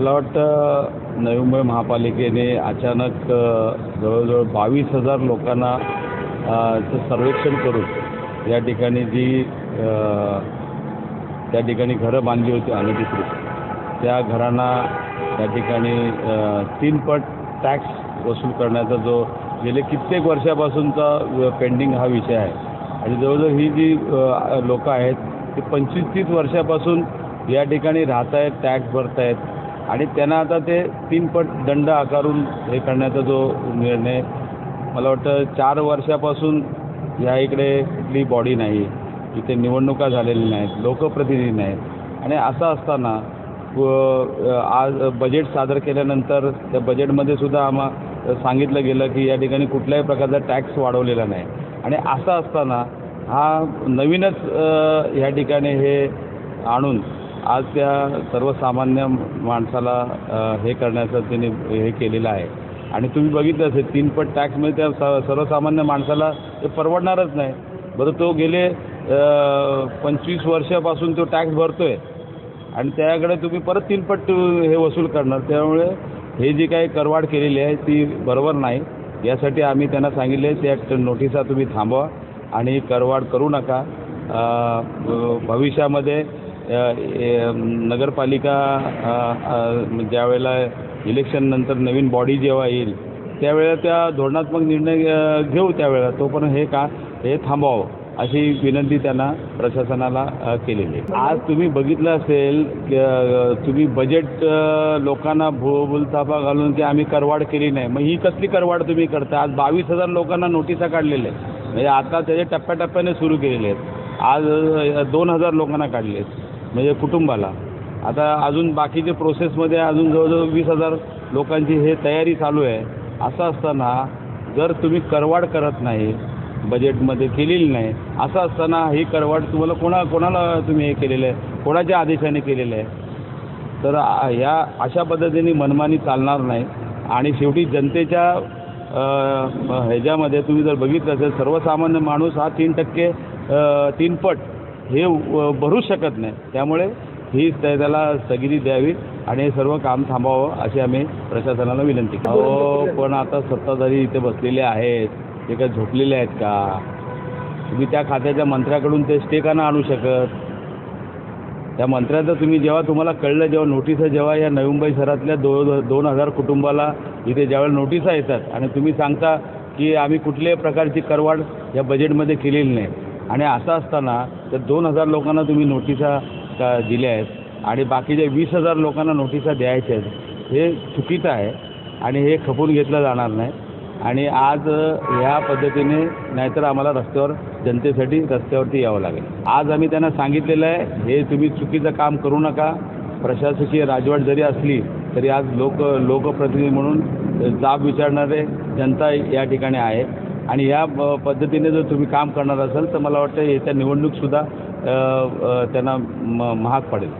मला वाटतं नवी मुंबई महापालिकेने अचानक जवळजवळ बावीस हजार लोकांना सर्वेक्षण करून या ठिकाणी जी त्या ठिकाणी घरं बांधली होती अनधिकृत त्या घरांना त्या ठिकाणी तीनपट तीन पट टॅक्स वसूल करण्याचा जो गेले कित्येक वर्षापासूनचा पेंडिंग हा विषय आहे. आणि जवळजवळ ही जी लोकं आहेत ती पंचवीस तीस वर्षापासून या ठिकाणी राहत आहेत टॅक्स भरत आहेत आणि त्यांना आता ते तीन पट दंड आकारून हे करण्याचा जो निर्णय मला वाटतं चार वर्षापासून या इकडे कुठली बॉडी नाही इथे निवडणुका झालेल्या नाहीत लोकप्रतिनिधी नाहीत. आणि असं असताना आज बजेट सादर केल्यानंतर त्या बजेटमध्ये सुद्धा आम्हा सांगितलं गेलं की या ठिकाणी कुठल्याही प्रकारचा टॅक्स वाढवलेला नाही. आणि असं असताना हा नवीनच ह्या ठिकाणी हे आणून आज त्या सर्वसामान्य माणसाला हे करण्याचं त्यांनी हे केलेलं आहे. आणि तुम्ही बघितलं असेल तीनपट टॅक्समध्ये त्या स सर्वसामान्य माणसाला ते परवडणारच नाही. बरं तो गेले पंचवीस वर्षापासून तो टॅक्स भरतो आहे आणि त्याकडे तुम्ही परत तीनपट हे वसूल करणार. त्यामुळे हे जी काही करवाढ केलेली आहे ती बरोबर नाही. यासाठी आम्ही त्यांना सांगितले त्या नोटिसा तुम्ही थांबवा आणि करवाढ करू नका. भविष्यामध्ये नगरपालिका ज्यावेळेला इलेक्शन नंतर इलेक्शननंतर नवीन बॉडी जेव्हा येईल त्यावेळेला त्या धोरणात्मक निर्णय घेऊ त्यावेळेला. तोपर्यंत हे का हे थांबवावं अशी विनंती त्यांना प्रशासनाला केलेली आहे. आज तुम्ही बघितलं असेल की, तुम्ही बजेट लोकांना भू भूलथापा घालून की आम्ही करवाढ केली नाही. मग ही कसली करवाढ तुम्ही करता? आज बावीस हजार लोकांना नोटिसा काढलेल्या आहेत. म्हणजे आता त्याचे टप्प्याटप्प्याने सुरू केलेले आहेत. आज दोन हजार लोकांना काढले आहेत. म्हणजे कुटुंबाला. आता अजून बाकीचे प्रोसेसमध्ये अजून जवळजवळ वीस हजार लोकांची हे तयारी चालू आहे. असं असताना जर तुम्ही करवाड करत नाही बजेटमध्ये केलेली नाही असं असताना ही करवाड तुम्हाला कोणा कोणाला तुम्ही हे केलेलं आहे? कोणाच्या आदेशाने केलेलं आहे? तर ह्या अशा पद्धतीने मनमानी चालणार नाही. आणि शेवटी जनतेच्या ह्याच्यामध्ये तुम्ही जर बघितलं असेल सर्वसामान्य माणूस हा तीन टक्के तीनपट तीन पट हे भरूच शकत नाही. त्यामुळे ही त्या- त्याला स्थगिती द्यावी आणि हे सर्व काम थांबावं अशी आम्ही प्रशासनाला विनंती करतो. हो पण आता सत्ताधारी इथे बसलेले आहेत. ते काय झोपलेले आहेत का? तुम्ही त्या खात्याच्या मंत्र्याकडून ते स्टे का आणू शकत? त्या मंत्र्याचं तुम्ही जेव्हा तुम्हाला कळलं जेव्हा नोटिसा जेव्हा या नवी मुंबई शहरातल्या दो दोन हजार कुटुंबाला इथे ज्यावेळेला नोटिसा येतात आणि तुम्ही सांगता की आम्ही कुठल्याही प्रकारची करवाढ या बजेटमध्ये केलेली नाही. आणि असं असताना तर दोन हजार लोकांना तुम्ही नोटिसा दिल्या आहेत आणि बाकीच्या वीस हजार लोकांना नोटिसा द्यायच्या आहेत हे चुकीचं आहे आणि हे खपून घेतलं जाणार नाही. आणि आज ह्या पद्धतीने नाहीतर आम्हाला रस्त्यावर जनतेसाठी रस्त्यावरती यावं लागेल. आज आम्ही त्यांना सांगितलेलं आहे हे तुम्ही चुकीचं काम करू नका. प्रशासकीय राजवट जरी असली तरी आज लोक लोकप्रतिनिधी म्हणून जाब विचारणारे जनता या ठिकाणी आहे. आणि या प- पद्धतीने जर तुम्ही काम करणार असाल तर मला वाटतं येत्या निवडणूकसुद्धा त्यांना म महाग पडेल.